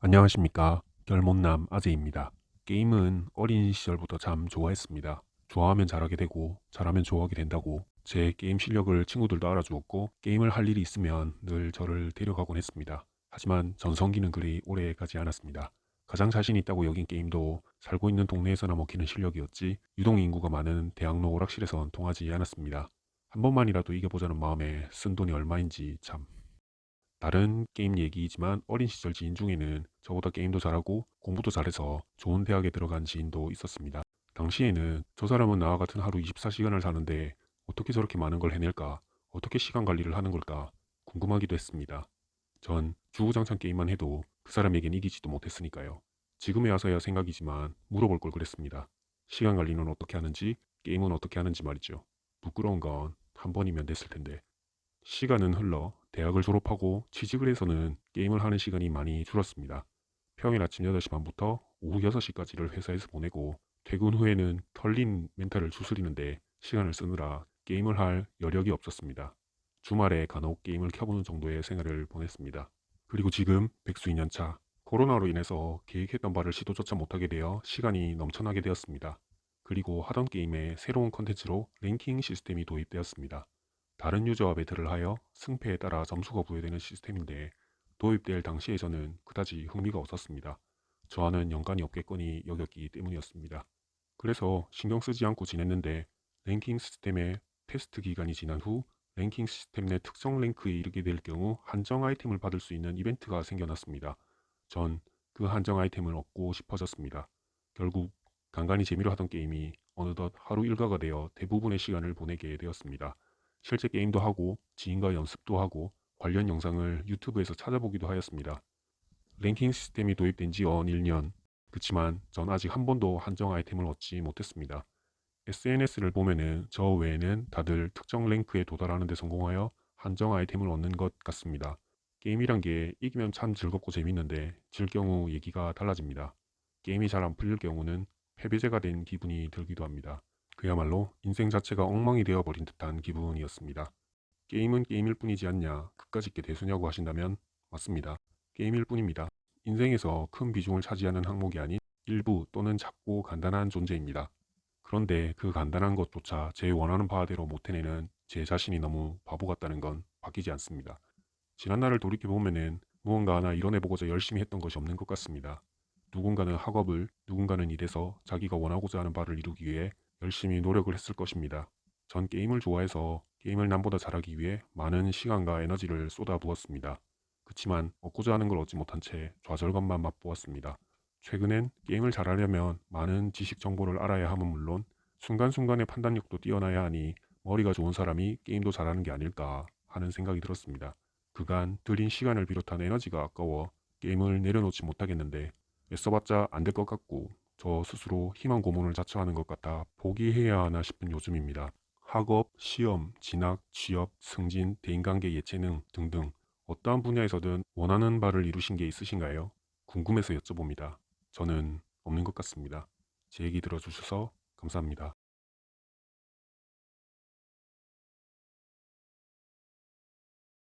안녕하십니까. 결못남 아재입니다. 게임은 어린 시절부터 참 좋아했습니다. 좋아하면 잘하게 되고 잘하면 좋아하게 된다고 제 게임 실력을 친구들도 알아주었고 게임을 할 일이 있으면 늘 저를 데려가곤 했습니다. 하지만 전성기는 그리 오래 가지 않았습니다. 가장 자신 있다고 여긴 게임도 살고 있는 동네에서나 먹히는 실력이었지 유동 인구가 많은 대학로 오락실에선 통하지 않았습니다. 한 번만이라도 이겨보자는 마음에 쓴 돈이 얼마인지 참 다른 게임 얘기이지만 어린 시절 지인 중에는 저보다 게임도 잘하고 공부도 잘해서 좋은 대학에 들어간 지인도 있었습니다. 당시에는 저 사람은 나와 같은 하루 24시간을 사는데 어떻게 저렇게 많은 걸 해낼까? 어떻게 시간 관리를 하는 걸까? 궁금하기도 했습니다. 전 주구장창 게임만 해도 그 사람에겐 이기지도 못했으니까요. 지금에 와서야 생각이지만 물어볼 걸 그랬습니다. 시간 관리는 어떻게 하는지, 게임은 어떻게 하는지 말이죠. 부끄러운 건 한 번이면 됐을 텐데. 시간은 흘러 대학을 졸업하고 취직을 해서는 게임을 하는 시간이 많이 줄었습니다. 평일 아침 8시 반부터 오후 6시까지를 회사에서 보내고 퇴근 후에는 털린 멘탈을 추스리는데 시간을 쓰느라 게임을 할 여력이 없었습니다. 주말에 간혹 게임을 켜보는 정도의 생활을 보냈습니다. 그리고 지금 백수 2년차 코로나로 인해서 계획했던 바를 시도조차 못하게 되어 시간이 넘쳐나게 되었습니다. 그리고 하던 게임에 새로운 컨텐츠로 랭킹 시스템이 도입되었습니다. 다른 유저와 배틀을 하여 승패에 따라 점수가 부여되는 시스템인데 도입될 당시에 저는 그다지 흥미가 없었습니다. 저와는 연관이 없겠거니 여겼기 때문이었습니다. 그래서 신경 쓰지 않고 지냈는데 랭킹 시스템의 테스트 기간이 지난 후 랭킹 시스템 내 특정 랭크에 이르게 될 경우 한정 아이템을 받을 수 있는 이벤트가 생겨났습니다. 전 그 한정 아이템을 얻고 싶어졌습니다. 결국 간간히 재미로 하던 게임이 어느덧 하루 일과가 되어 대부분의 시간을 보내게 되었습니다. 실제 게임도 하고 지인과 연습도 하고 관련 영상을 유튜브에서 찾아보기도 하였습니다. 랭킹 시스템이 도입된 지언 1년. 그치만 전 아직 한 번도 한정 아이템을 얻지 못했습니다. SNS를 보면은 저 외에는 다들 특정 랭크에 도달하는 데 성공하여 한정 아이템을 얻는 것 같습니다. 게임이란 게 이기면 참 즐겁고 재밌는데 질 경우 얘기가 달라집니다. 게임이 잘 안 풀릴 경우는 패배자가 된 기분이 들기도 합니다. 그야말로 인생 자체가 엉망이 되어버린 듯한 기분이었습니다. 게임은 게임일 뿐이지 않냐, 그까짓 게 대수냐고 하신다면 맞습니다. 게임일 뿐입니다. 인생에서 큰 비중을 차지하는 항목이 아닌 일부 또는 작고 간단한 존재입니다. 그런데 그 간단한 것조차 제 원하는 바대로 못 해내는 제 자신이 너무 바보 같다는 건 바뀌지 않습니다. 지난 날을 돌이켜보면은 무언가 하나 이뤄내보고자 열심히 했던 것이 없는 것 같습니다. 누군가는 학업을, 누군가는 일해서 자기가 원하고자 하는 바를 이루기 위해 열심히 노력을 했을 것입니다. 전 게임을 좋아해서 게임을 남보다 잘하기 위해 많은 시간과 에너지를 쏟아부었습니다. 그치만 얻고자 하는 걸 얻지 못한 채 좌절감만 맛보았습니다. 최근엔 게임을 잘하려면 많은 지식 정보를 알아야 함은 물론 순간순간의 판단력도 뛰어나야 하니 머리가 좋은 사람이 게임도 잘하는 게 아닐까 하는 생각이 들었습니다. 그간 들인 시간을 비롯한 에너지가 아까워 게임을 내려놓지 못하겠는데 애써봤자 안 될 것 같고 저 스스로 희망 고문을 자처하는 것 같아 포기해야 하나 싶은 요즘입니다. 학업, 시험, 진학, 취업, 승진, 대인관계 예체능 등등 어떠한 분야에서든 원하는 바를 이루신 게 있으신가요? 궁금해서 여쭤봅니다. 저는 없는 것 같습니다. 제 얘기 들어주셔서 감사합니다.